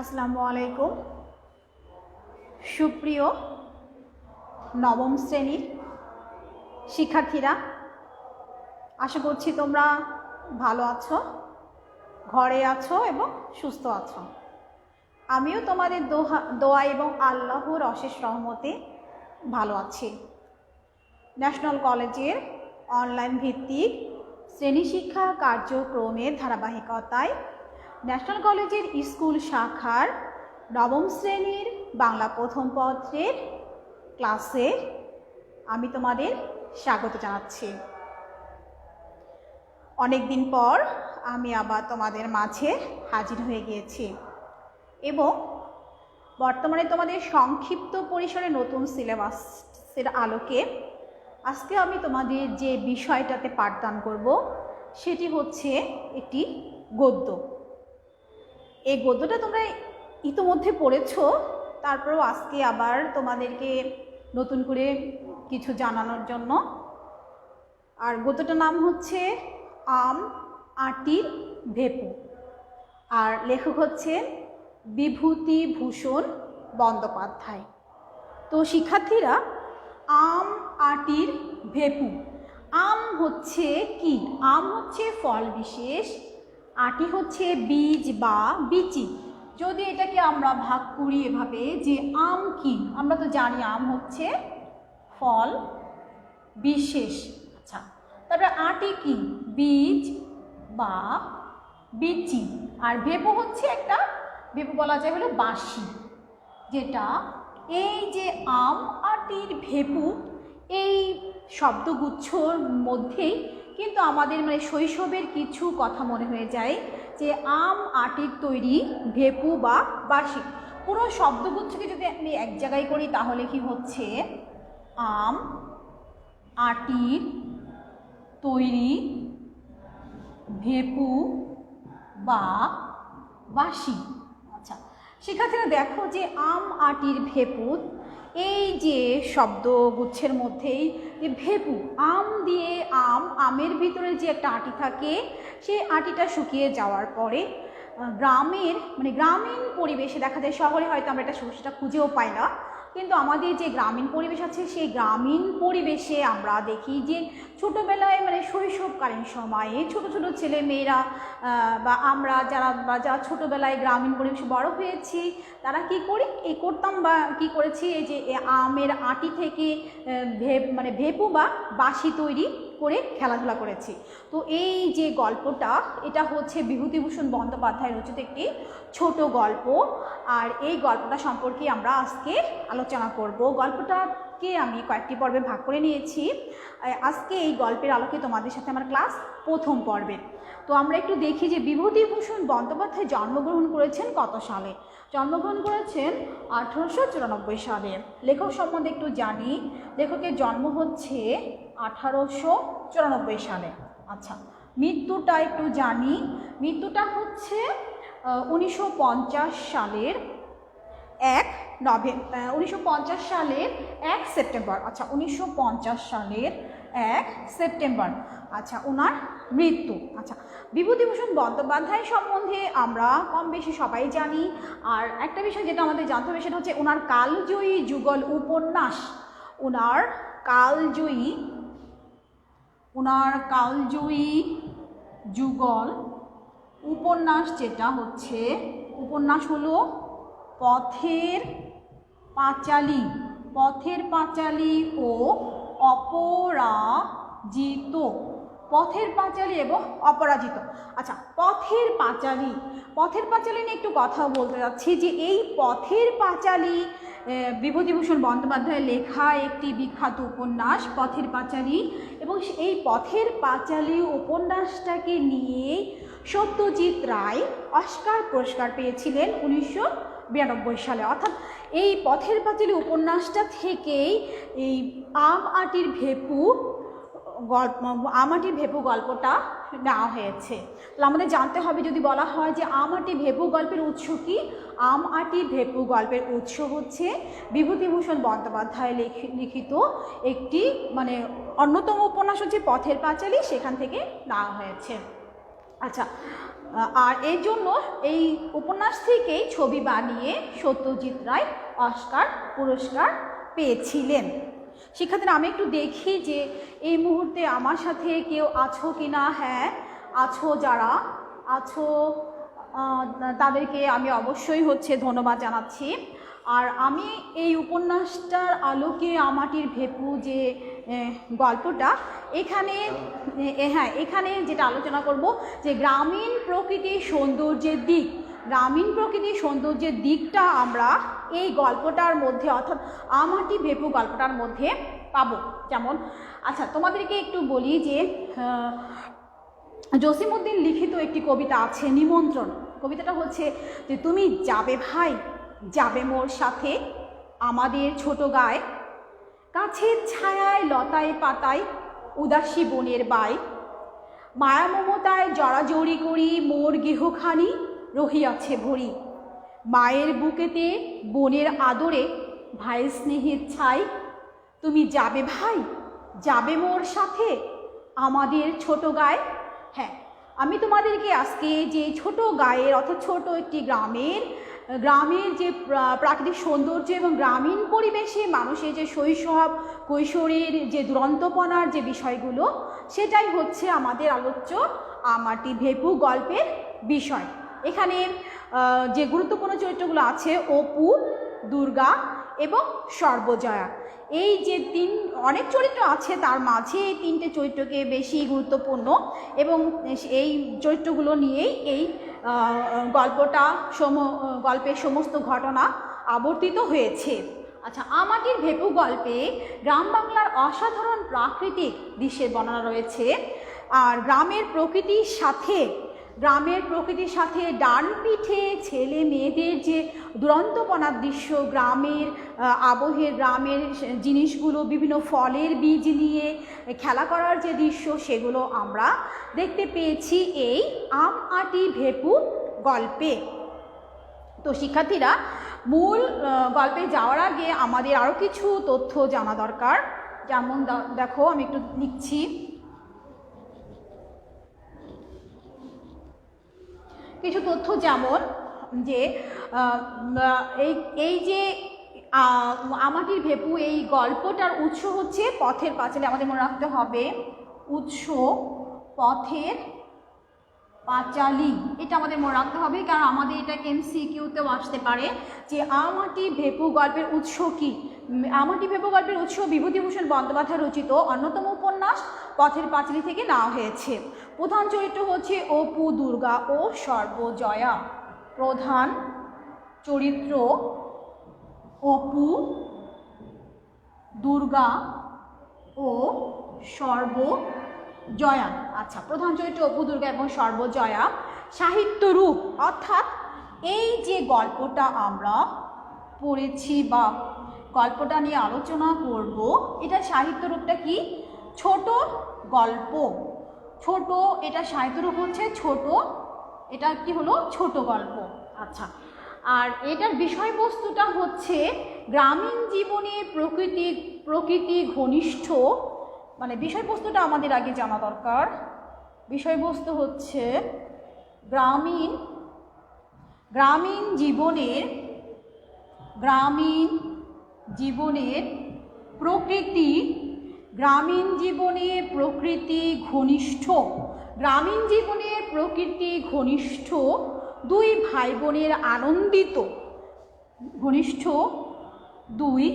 আসসালামু আলাইকুম। সুপ্রিয় নবম শ্রেণির শিক্ষার্থীরা, আশা করছি তোমরা ভালো আছো, ঘরে আছো এবং সুস্থ আছো। আমিও তোমাদের দোহা, দোয়া এবং আল্লাহর অশেষ রহমতে ভালো আছি। ন্যাশনাল কলেজের অনলাইন ভিত্তিক শ্রেণি শিক্ষা কার্যক্রমের ধারাবাহিকতায় ন্যাশনাল কলেজের স্কুল শাখার নবম শ্রেণির বাংলা প্রথম পত্রের ক্লাসে আমি তোমাদের স্বাগত জানাচ্ছি। অনেক দিন পর আমি আবার তোমাদের মাঝে হাজির হয়ে গিয়েছি এবং বর্তমানে তোমাদের সংক্ষিপ্ত পরিসরে নতুন সিলেবাসের আলোকে আজকে আমি তোমাদের যে বিষয়টাতে পাঠদান করব, সেটি হচ্ছে একটি গদ্য। এই গদ্যটা তোমরা ইতোমধ্যে পড়েছো, তারপরেও আজকে আবার তোমাদেরকে নতুন করে কিছু জানানোর জন্য। আর গদ্যটার নাম হচ্ছে আম আটির ভেপু। আর লেখক হচ্ছেন বিভূতিভূষণ বন্দ্যোপাধ্যায়। তো শিক্ষার্থীরা, আম আটির ভেপু, আম হচ্ছে কি? আম হচ্ছে ফল বিশেষ আটি হচ্ছে বীজ বা বিচি। যদি এটাকে আমরা ভাগ করি এভাবে যে আম কি? আমরা তো জানি আম হচ্ছে ফল বিশেষ। আচ্ছা তারপরে আটি কি? বীজ বা বিচি। আর ভেপু হচ্ছে একটা, ভেপু বলা যায় হলো বাঁশি, যেটা এই যে আম আটির ভেপু, এই শব্দগুচ্ছর মধ্যেই কিন্তু আমাদের মানে শৈশবের কিছু কথা মনে হয়ে যায় যে আম আটির তৈরি ভেপু বা বার্ষিক। পুরো শব্দগুচ্ছকে যদি আমি এক জায়গায় করি, তাহলে কি হচ্ছে? আম আটির তৈরি ভেপু বা বাসি আচ্ছা শিক্ষার্থীরা দেখো যে আম আটির ভেপু এই যে শব্দগুচ্ছের মধ্যেই যে ভেপু, আম দিয়ে আম, আমের ভিতরে যে একটা আটি থাকে, সেই আটিটা শুকিয়ে যাওয়ার পরে গ্রামের মানে গ্রামীণ পরিবেশে দেখা যায়, শহরে হয়তো আমরা এটা সেটা খুঁজেও পাই না কিন্তু আমাদের যে গ্রামীণ পরিবেশ আছে, সেই গ্রামীণ পরিবেশে আমরা দেখি যে ছোটোবেলায় মানে শৈশবকালীন সময়ে ছোট ছোট ছেলে মেয়েরা বা আমরা যারা, বা যারা ছোটোবেলায় গ্রামীণ পরিবেশে বড় হয়েছি, তারা কি করি এই করতাম বা কি করেছি, এই যে আমের আটি থেকে ভেপ মানে ভেপু বা বাঁশি তৈরি করে খেলাধুলা করেছি। তো এই যে গল্পটা, এটা হচ্ছে বিভূতিভূষণ বন্দ্যোপাধ্যায় রচিত একটি ছোট গল্প। আর এই গল্পটা সম্পর্কে আমরা আজকে আলোচনা করব। গল্পটাকে আমি কয়েকটি পর্বে ভাগ করে নিয়েছি। আজকে এই গল্পের আলোকে তোমাদের সাথে আমার ক্লাস প্রথম পর্বে। তো আমরা একটু দেখি যে বিভূতিভূষণ বন্দ্যোপাধ্যায় জন্মগ্রহণ করেছেন কত সালে? জন্মগ্রহণ করেছেন আঠারোশো চুরানব্বই সালে। লেখক সম্বন্ধে একটু জানি। লেখকের জন্ম হচ্ছে আঠারোশো চুরানব্বই সালে। আচ্ছা মৃত্যুটা একটু জানি। মৃত্যুটা হচ্ছে উনিশশো পঞ্চাশ সালের এক নভেম্বর উনিশশো সালের এক সেপ্টেম্বর। আচ্ছা উনিশশো পঞ্চাশ সালের এক সেপ্টেম্বর। আচ্ছা ওনার মৃত্যু। আচ্ছা বিভূতিভূষণ বন্দ্যোপাধ্যায় সম্বন্ধে আমরা কম বেশি সবাই জানি। আর একটা বিষয় যেটা আমাদের জানতে হবে, সেটা হচ্ছে ওনার কালজয়ী যুগল উপন্যাস। ওনার কালজয়ী ওনার কালজয়ী যুগল উপন্যাস যেটা হচ্ছে, উপন্যাস হলো পথের পাঁচালী। পথের পাঁচালী ও অপরাজিত। পথের পাঁচালী এবং অপরাজিত। আচ্ছা পথের পাঁচালী। পথের পাঁচালী নিয়ে একটু কথা বলতে যাচ্ছি যে এই পথের পাঁচালী বিভূতিভূষণ বন্দ্যোপাধ্যায়ের লেখা একটি বিখ্যাত উপন্যাস, পথের পাঁচালী। এবং এই পথের পাঁচালী উপন্যাসটাকে নিয়ে সত্যজিৎ রায় অস্কার পুরস্কার পেয়েছিলেন উনিশশো বিরানব্বই সালে। অর্থাৎ এই পথের পাঁচালী উপন্যাসটা থেকেই এই আম আটির ভেপু গল্প, আমাটি ভেপু গল্পটা নেওয়া হয়েছে। তাহলে আমাদের জানতে হবে, যদি বলা হয় যে আমাটি ভেপু গল্পের উৎস কি? আম আটি ভেপু গল্পের উৎস হচ্ছে বিভূতিভূষণ বন্দ্যোপাধ্যায় লিখিত একটি মানে অন্যতম উপন্যাস হচ্ছে পথের পাঁচালী, সেখান থেকে নেওয়া হয়েছে। আচ্ছা আর এই জন্য এই উপন্যাস থেকেই ছবি বানিয়ে সত্যজিৎ রায় অস্কার পুরস্কার পেয়েছিলেন। শিক্ষার্থীরা, আমি একটু দেখি যে এই মুহূর্তে আমার সাথে কেউ আছো কি না হ্যাঁ আছো যারা? আছো তাদেরকে আমি অবশ্যই হচ্ছে ধন্যবাদ জানাচ্ছি। আর আমি এই উপন্যাসটার আলোকে আমাটির ভেপু যে গল্পটা, এখানে হ্যাঁ এখানে যেটা আলোচনা করব যে, গ্রামীণ প্রকৃতির সৌন্দর্যের দিক। গ্রামীণ প্রকৃতির সৌন্দর্যের দিকটা আমরা এই গল্পটার মধ্যে অর্থাৎ আমাটি ভেপু গল্পটার মধ্যে পাবো। যেমন আচ্ছা তোমাদেরকে একটু বলি যে আহ, জসিমউদ্দিন লিখিত একটি কবিতা আছে নিমন্ত্রণ। কবিতাটা হচ্ছে যে তুমি যাবে ভাই যাবে মোর সাথে আমাদের ছোট গায়ে। গাছের ছায়ায় লতায় পাতায় উদাসী বনের বাই মায়া মমতায় জড়াজড়ি করি মোর গেহখানি। রহিয়াছে ভরি। মায়ের বুকেতে বোনের আদরে ভাইয়ের স্নেহের ছাই। তুমি যাবে ভাই, যাবে মোর সাথে। আমাদের ছোট গায়ে হ্যাঁ আমি তোমাদেরকে আজকে যে ছোট গায়ের অর্থাৎ ছোট একটি গ্রামের গ্রামের যে প্রাকৃতিক সৌন্দর্য এবং গ্রামীণ পরিবেশে মানুষের যে শৈশব, কৈশোরের যে দুরন্তপনার যে বিষয়গুলো, সেটাই হচ্ছে আমাদের আলোচ্য আমারটি ভেপু গল্পের বিষয়। এখানে যে গুরুত্বপূর্ণ চরিত্রগুলো আছে, অপু, দুর্গা এবং সর্বজয়া। এই যে তিন, অনেক চরিত্র আছে, তার মাঝে এই তিনটে চরিত্রকে বেশি গুরুত্বপূর্ণ এবং এই চরিত্রগুলো নিয়েই এই গল্পটা সম, গল্পের সমস্ত ঘটনা আবর্তিত হয়েছে। আচ্ছা আমাটির ভেপু গল্পে গ্রাম বাংলার অসাধারণ প্রাকৃতিক দৃশ্যের বর্ণনা রয়েছে। আর গ্রামের প্রকৃতির সাথে গ্রামের প্রকৃতির সাথে ডান পিঠে ছেলে মেয়েদের যে দুরন্তপনার দৃশ্য, গ্রামের আবহের, গ্রামের জিনিসগুলো, বিভিন্ন ফলের বীজ নিয়ে খেলা করার যে দৃশ্য, সেগুলো আমরা দেখতে পেয়েছি এই আম আটি ভেপু গল্পে। তো শিক্ষার্থীরা, মূল গল্পে যাওয়ার আগে আমাদের আরও কিছু তথ্য জানা দরকার। যেমন দেখো, আমি একটু লিখছি। কিছু তথ্য যেমন যে এই এই যে আমাটির ভেপু, এই গল্পটার উৎস হচ্ছে পথের পাঁচালী। আমাদের মনে রাখতে হবে উৎস পথের পাঁচালী, এটা আমাদের মনে রাখতে হবে, কারণ আমাদের এটা এমসিকিউতেও আসতে পারে, যে আমাটি ভেপু গল্পের উৎস কি? আমাটি ভেপু গল্পের উৎস বিভূতিভূষণ বন্দ্যোপাধ্যায় রচিত, অন্যতম উপন্যাস পথের পাঁচালি থেকে নেওয়া হয়েছে। প্রধান চরিত্র হচ্ছে অপু দুর্গা ও সর্বজয়া। প্রধান চরিত্র অপু, দুর্গা ও সর্বজয়া। আচ্ছা প্রধান চরিত্র অপু দুর্গা এবং সর্বজয়া। সাহিত্য রূপ, অর্থাৎ এই যে গল্পটা আমরা পড়েছি বা গল্পটা নিয়ে আলোচনা করব, এটা সাহিত্য রূপটা কি? ছোট গল্প। ছোট, এটা সাহিত্য রূপ হচ্ছে ছোট, এটা কি হলো? ছোট গল্প। আচ্ছা আর এটার বিষয়বস্তুটা হচ্ছে গ্রামীণ জীবনে প্রকৃতি প্রকৃতি ঘনিষ্ঠ মানে বিষয়বস্তুটা আমাদের আগে জানা দরকার। বিষয়বস্তু হচ্ছে গ্রামীণ গ্রামীণ জীবনের গ্রামীণ জীবনের প্রকৃতি, গ্রামীণ জীবনে প্রকৃতি ঘনিষ্ঠ। গ্রামীণ জীবনের প্রকৃতি ঘনিষ্ঠ, দুই ভাই বোনের আনন্দিত। ঘনিষ্ঠ দুই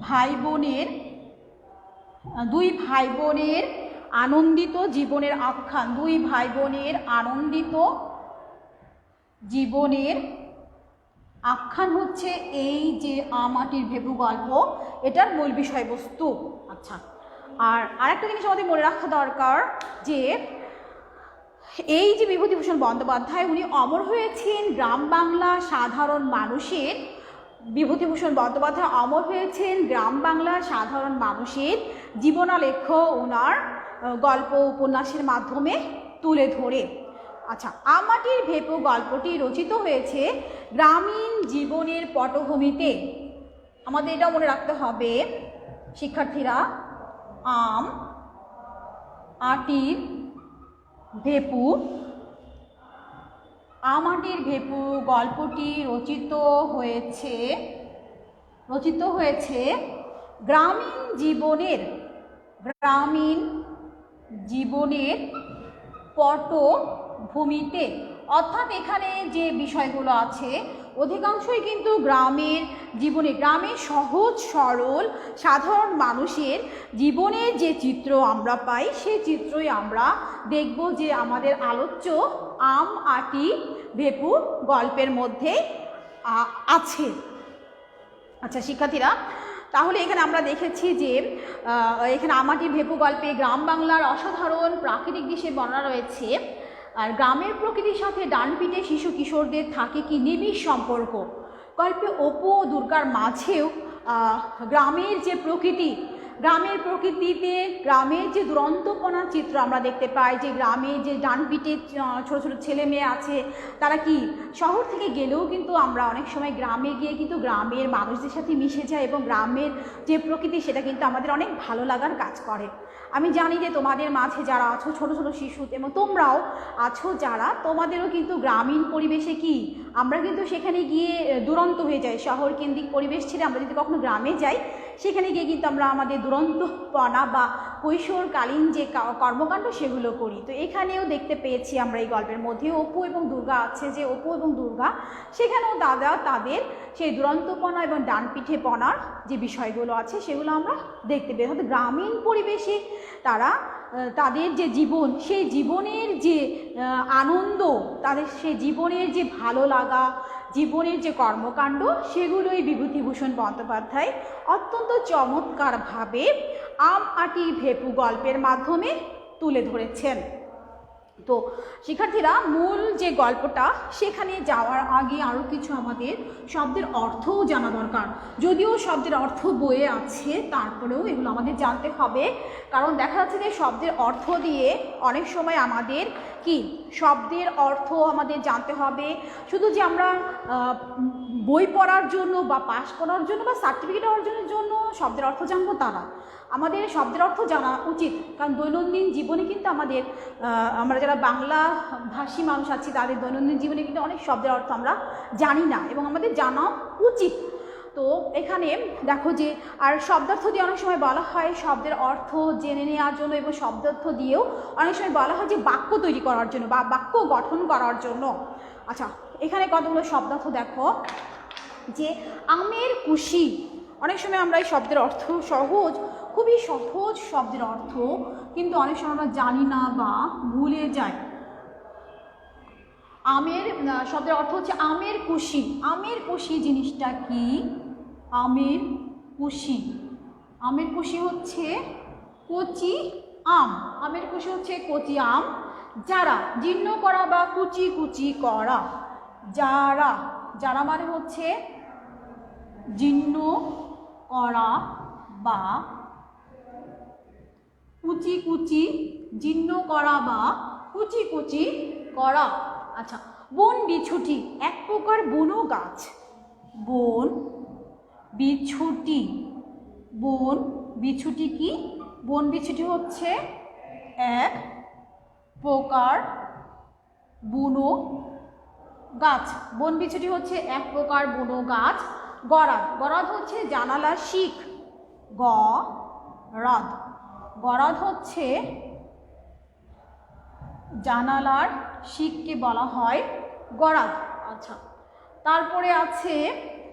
ভাই বোনের দুই ভাই বোনের আনন্দিত জীবনের আখ্যান, দুই ভাই বোনের আনন্দিত জীবনের আখ্যান হচ্ছে এই যে আমাটির ভেবু গল্প, এটার মূল বিষয়বস্তু। আচ্ছা আর আরেকটা জিনিস আমাদের মনে রাখা দরকার যে এই যে বিভূতিভূষণ বন্দ্যোপাধ্যায়, উনি অমর হয়েছেন গ্রাম বাংলা সাধারণ মানুষের। বিভূতিভূষণ বন্দ্যোপাধ্যায় অমর হয়েছেন গ্রাম বাংলার সাধারণ মানুষের। জীবনালেখ্য ওনার গল্প উপন্যাসের মাধ্যমে তুলে ধরে। আচ্ছা আমাটির ভেপু গল্পটি রচিত হয়েছে গ্রামীণ জীবনের পটভূমিতে। আমাদের এটা মনে রাখতে হবে, শিক্ষার্থীরা, আম, আটির ভেপু, আমাটির ভেপু গল্পটি রচিত হয়েছে রচিত হয়েছে গ্রামীণ জীবনের গ্রামীণ জীবনের পটভূমিতে। অর্থাৎ এখানে যে বিষয়গুলো আছে, অধিকাংশই কিন্তু গ্রামের জীবনে, গ্রামের সহজ, সরল, সাধারণ মানুষের জীবনের যে চিত্র আমরা পাই, সেই চিত্রই আমরা দেখব যে আমাদের আলোচ্য আম আটি ভেপু গল্পের মধ্যে আছে। আচ্ছা শিক্ষার্থীরা তাহলে এখানে আমরা দেখেছি যে এখানে আমাটি ভেপু গল্পে গ্রাম বাংলার অসাধারণ প্রাকৃতিক দৃশ্যের বর্ণনা রয়েছে। আর গ্রামের প্রকৃতির সাথে ডানপিটে শিশু কিশোরদের থাকে কি নিবিড় সম্পর্ক। গল্পে অপু ও দুর্গার মাঝেও গ্রামের যে প্রকৃতি গ্রামের প্রকৃতিতে গ্রামের যে দুরন্তপনার চিত্র আমরা দেখতে পাই, যে গ্রামে যে ডানপিটে ছোট ছোট ছেলে মেয়ে আছে, তারা কি শহর থেকে গেলেও কিন্তু আমরা অনেক সময় গ্রামে গিয়ে কিন্তু গ্রামের মানুষদের সাথে মিশে যায় এবং গ্রামের যে প্রকৃতি সেটা কিন্তু আমাদের অনেক ভালো লাগার কাজ করে। আমি জানি যে তোমাদের মাঝে যারা আছো, ছোট ছোট শিশু, এবং তোমরাও আছো যারা, তোমাদেরও কিন্তু গ্রামীণ পরিবেশে কি আমরা কিন্তু সেখানে গিয়ে দুরন্ত হয়ে যাই। শহর কেন্দ্রিক পরিবেশ ছেড়ে আমরা যদি কখনো গ্রামে যাই সেখানে গিয়ে কিন্তু আমরা আমাদের দুরন্তপনা বা কৈশোরকালীন যে কর্মকাণ্ড সেগুলো করি। তো এখানেও দেখতে পেয়েছি আমরা এই গল্পের মধ্যে অপু এবং দুর্গা আছে যে অপু এবং দুর্গা, সেখানেও দাদা তাদের সেই দুরন্তপনা এবং ডানপিঠেপনার যে বিষয়গুলো আছে সেগুলো আমরা দেখতে পেয়ে অর্থাৎ গ্রামীণ পরিবেশে তারা তাদের যে জীবন, সেই জীবনের যে আনন্দ, তাদের সেই জীবনের যে ভালো লাগা জীবনের যে কর্মকাণ্ড, সেগুলোই বিভূতিভূষণ বন্দ্যোপাধ্যায় অত্যন্ত চমৎকারভাবে আম আটি ভেপু গল্পের মাধ্যমে তুলে ধরেছেন। তো শিক্ষার্থীরা মূল যে গল্পটা, সেখানে যাওয়ার আগে আরও কিছু আমাদের শব্দের অর্থও জানা দরকার। যদিও শব্দের অর্থ বয়ে আছে, তারপরেও এগুলো আমাদের জানতে হবে। কারণ দেখা যাচ্ছে যে শব্দের অর্থ দিয়ে অনেক সময় আমাদের কি? শব্দের অর্থ আমাদের জানতে হবে। শুধু যে আমরা বই পড়ার জন্য বা পাস করার জন্য বা সার্টিফিকেট অর্জনের জন্য শব্দের অর্থ জানব তা না আমাদের শব্দের অর্থ জানা উচিত, কারণ দৈনন্দিন জীবনে কিন্তু আমাদের আমরা যারা বাংলা ভাষী মানুষ আছি, তাদের দৈনন্দিন জীবনে কিন্তু অনেক শব্দের অর্থ আমরা জানি না এবং আমাদের জানা উচিত। তো এখানে দেখো যে, আর শব্দার্থ দিয়ে অনেক সময় বলা হয়, শব্দের অর্থ জেনে নেওয়ার জন্য এবং শব্দার্থ দিয়েও অনেক সময় বলা হয় যে বাক্য তৈরি করার জন্য বা বাক্য গঠন করার জন্য। আচ্ছা এখানে কতগুলো শব্দার্থ দেখো? যে আমের কুশি। অনেক সময় আমরা এই শব্দের অর্থ সহজ, খুবই সহজ শব্দের অর্থ, কিন্তু অনেক সময় আমরা জানি না বা ভুলে যাই। আমের শব্দের অর্থ হচ্ছে আমের কুশি। আমের কুশি জিনিসটা কি? আমের কুশি। আমের কুশি হচ্ছে কচি আম। আমের কুশি হচ্ছে কচি আম। যারা জীর্ণ করা বা কুচি কুচি করা। যারা যারা মানে হচ্ছে জীর্ণ করা বা কুচি কুচি, জীর্ণ করা বা কুচি কুচি করা। আচ্ছা বন বিছুটি, এক প্রকার বনো গাছ। বন বিছুটি। বন বিছুটি কি? বন বিছুটি হচ্ছে এক প্রকার বুনো গাছ। বন বিছুটি হচ্ছে এক প্রকার বুনো গাছ। গরাদ। গরাদ হচ্ছে জানালা শিখ। গ রদ গরাদ হচ্ছে জানালার শিখকে বলা হয় গরাদ। আচ্ছা। তারপরে আছে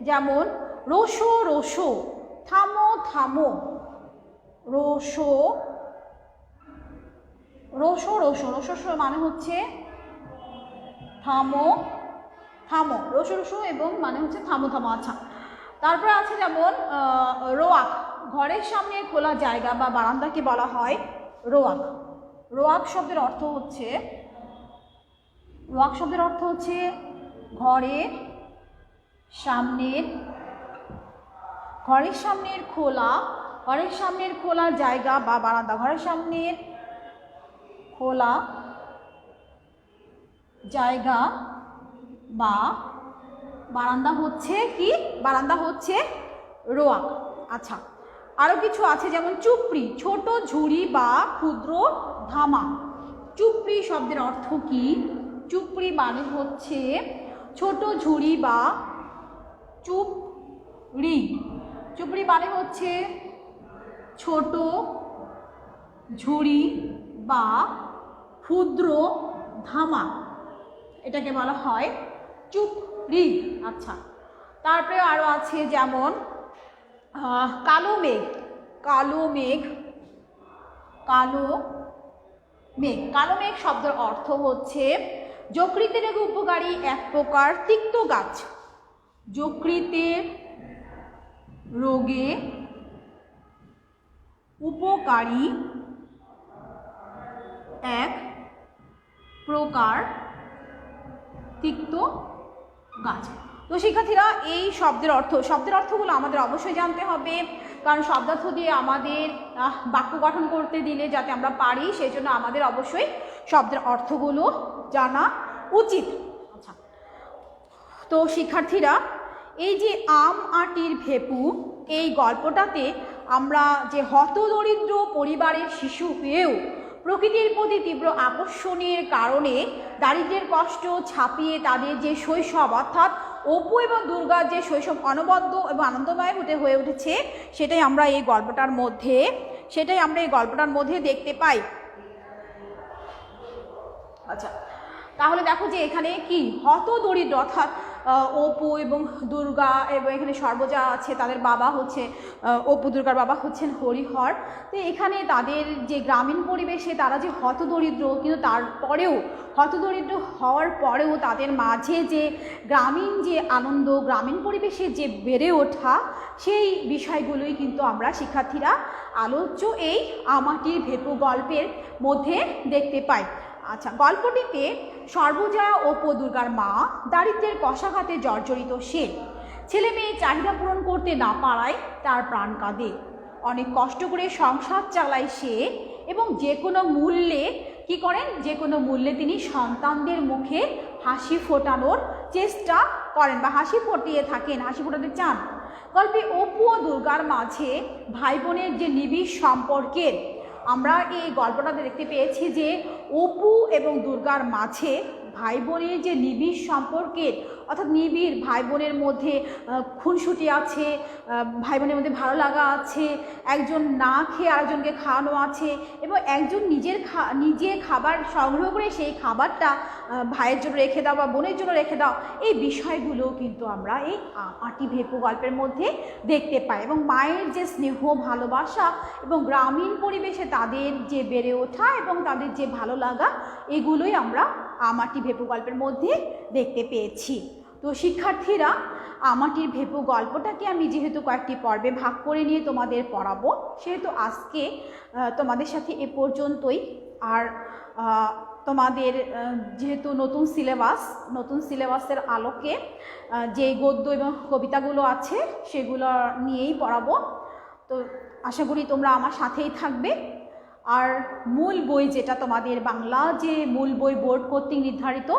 যেমন রসো রসো থামো থামো। রসো রসো রসো রসো মানে হচ্ছে থামো থামো রসো রসো এবং মানে হচ্ছে থামো থামো আচ্ছা। তারপরে আছে যেমন রোয়াক, ঘরের সামনে খোলা জায়গা বা বারান্দাকে বলা হয় রোয়াক। রোয়াক শব্দের অর্থ হচ্ছে, রোয়াক শব্দের অর্থ হচ্ছে ঘরের সামনের ঘরের সামনের খোলা, ঘরের সামনের খোলা জায়গা বা বারান্দা, ঘরের সামনের খোলা জায়গা বা বারান্দা হচ্ছে কি? বারান্দা হচ্ছে রোয়া। আচ্ছা আরও কিছু আছে যেমন চুপড়ি, ছোট ঝুড়ি বা ক্ষুদ্র ধামা। চুপড়ি শব্দের অর্থ কি? চুপড়ি মানে হচ্ছে ছোট ঝুড়ি বা চুপ রি চুপড়ি মানে হচ্ছে ছোট ঝুড়ি বা ক্ষুদ্র ধামা, এটাকে বলা হয় চুপড়ি। আচ্ছা তারপরে আরও আছে যেমন কালো মেঘ কালো মেঘ কালো মেঘ। কালো মেঘ শব্দের অর্থ হচ্ছে যকৃতের উপকারী, এক প্রকার তিক্ত গাছ। যকৃতের রোগে উপকারী এক প্রকার তিক্ত গাছ। তো শিক্ষার্থীরা, এই শব্দের অর্থ, শব্দের অর্থগুলো আমাদের অবশ্যই জানতে হবে। কারণ শব্দার্থ দিয়ে আমাদের বাক্য গঠন করতে দিলে যাতে আমরা পারি সেই জন্য আমাদের অবশ্যই শব্দের অর্থগুলো জানা উচিত। আচ্ছা। তো শিক্ষার্থীরা, এই যে আম আটির ভেপু, এই গল্পটাতে আমরা যে হতদরিদ্র পরিবারের শিশু হয়েও প্রকৃতির প্রতি তীব্র আকর্ষণের কারণে দারিদ্র্যের কষ্ট ছাপিয়ে তাদের যে শৈশব, অর্থাৎ অপু এবং দুর্গার যে শৈশব অনবদ্য এবং আনন্দময় হতে হয়ে উঠেছে, সেটাই আমরা এই গল্পটার মধ্যে, সেটাই আমরা এই গল্পটার মধ্যে দেখতে পাই। আচ্ছা তাহলে দেখো যে এখানে কি হত দরিদ্র অর্থাৎ অপু এবং দুর্গা এবং এখানে সর্বজা আছে, তাদের বাবা হচ্ছে অপু, দুর্গার বাবা হচ্ছেন হরিহর। তো এখানে তাদের যে গ্রামীণ পরিবেশে তারা যে হতদরিদ্র, কিন্তু তারপরেও, হতদরিদ্র হওয়ার পরেও তাদের মাঝে যে গ্রামীণ যে আনন্দ, গ্রামীণ পরিবেশে যে বেড়ে ওঠা, সেই বিষয়গুলোই কিন্তু আমরা শিক্ষার্থীরা আলোচ্য এই আমাটির ভেপু গল্পের মধ্যে দেখতে পাই। আচ্ছা গল্পটিতে সর্বজয়া ও দুর্গার মা দারিদ্রের কষাঘাতে জর্জরিত সে ছেলে মেয়ে চাহিদা পূরণ করতে না পারায় তার প্রাণ কাঁদে। অনেক কষ্ট করে সংসার চালায় সে এবং যে কোনো মূল্যে, কি করেন? যে কোনো মূল্যে তিনি সন্তানদের মুখে হাসি ফোটানোর চেষ্টা করেন বা হাসি ফোটিয়ে থাকেন, হাসি ফোটাতে চান। গল্পে অপু ও দুর্গার মাঝে ভাই বোনের যে নিবিড় সম্পর্কের আমরা এই গল্পটাতে দেখতে পেয়েছি যে অপু এবং দুর্গার মাঝে ভাই বোনের যে নিবিড় সম্পর্কের, অর্থাৎ নিবিড় ভাই বোনের মধ্যে খুনসুটি আছে ভাই বোনের মধ্যে ভালো লাগা আছে, একজন না খেয়ে আরেকজনকে খাওয়ানো আছে এবং একজন নিজের খা, নিজে খাবার সংগ্রহ করে সেই খাবারটা ভাইয়ের জন্য রেখে দাও বা বোনের জন্য রেখে দাও, এই বিষয়গুলো কিন্তু আমরা এই আটি ভেপু গল্পের মধ্যে দেখতে পাই এবং মায়ের যে স্নেহ, ভালোবাসা এবং গ্রামীণ পরিবেশে তাদের যে বেড়ে ওঠা এবং তাদের যে ভালো লাগা, এগুলোই আমরা আমাটি ভেপু গল্পের মধ্যে দেখতে পেয়েছি। তো শিক্ষার্থীরা, আমাটির ভেপু গল্পটাকে আমি যেহেতু কয়েকটি পর্বে ভাগ করে নিয়ে তোমাদের পড়াবো, সেহেতু আজকে তোমাদের সাথে এ পর্যন্তই। আর তোমাদের যেহেতু নতুন সিলেবাস, নতুন সিলেবাসের আলোকে যে গদ্য এবং কবিতাগুলো আছে, সেগুলো নিয়েই পড়াবো। তো আশা করি তোমরা আমার সাথেই থাকবে। আর মূল বই যেটা তোমাদের বাংলা যে মূল বই বোর্ড কর্তৃক নির্ধারিত,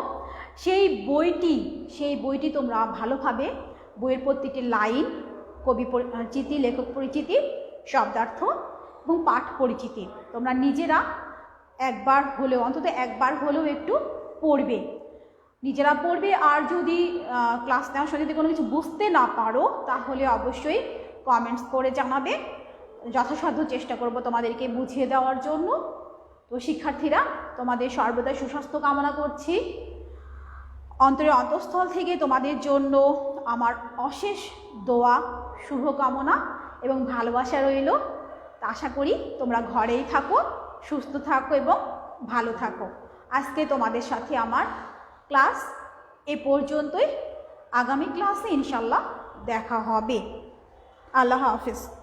সেই বইটি সেই বইটি তোমরা ভালোভাবে বইয়ের প্রত্যেকটি লাইন, কবি পরিচিতি লেখক পরিচিতি, শব্দার্থ এবং পাঠ পরিচিতি তোমরা নিজেরা একবার হলেও, অন্তত একবার হলেও একটু পড়বে। নিজেরা পড়বে আর যদি ক্লাস নেওয়ার সময় যদি কোনো কিছু বুঝতে না পারো, তাহলে অবশ্যই কমেন্টস করে জানাবে। যথাসাধ্য চেষ্টা করব তোমাদেরকে বুঝিয়ে দেওয়ার জন্য। তো শিক্ষার্থীরা, তোমাদের সর্বদা সুস্বাস্থ্য কামনা করছি। অন্তরের অন্তঃস্থল থেকে তোমাদের জন্য আমার অশেষ দোয়া, শুভকামনা এবং ভালোবাসা রইল। আশা করি তোমরা ঘরেই থাকো, সুস্থ থাকো এবং ভালো থাকো। আজকে তোমাদের সাথে আমার ক্লাস এ পর্যন্তই। আগামী ক্লাসে ইনশাল্লাহ দেখা হবে। আল্লাহ হাফিজ।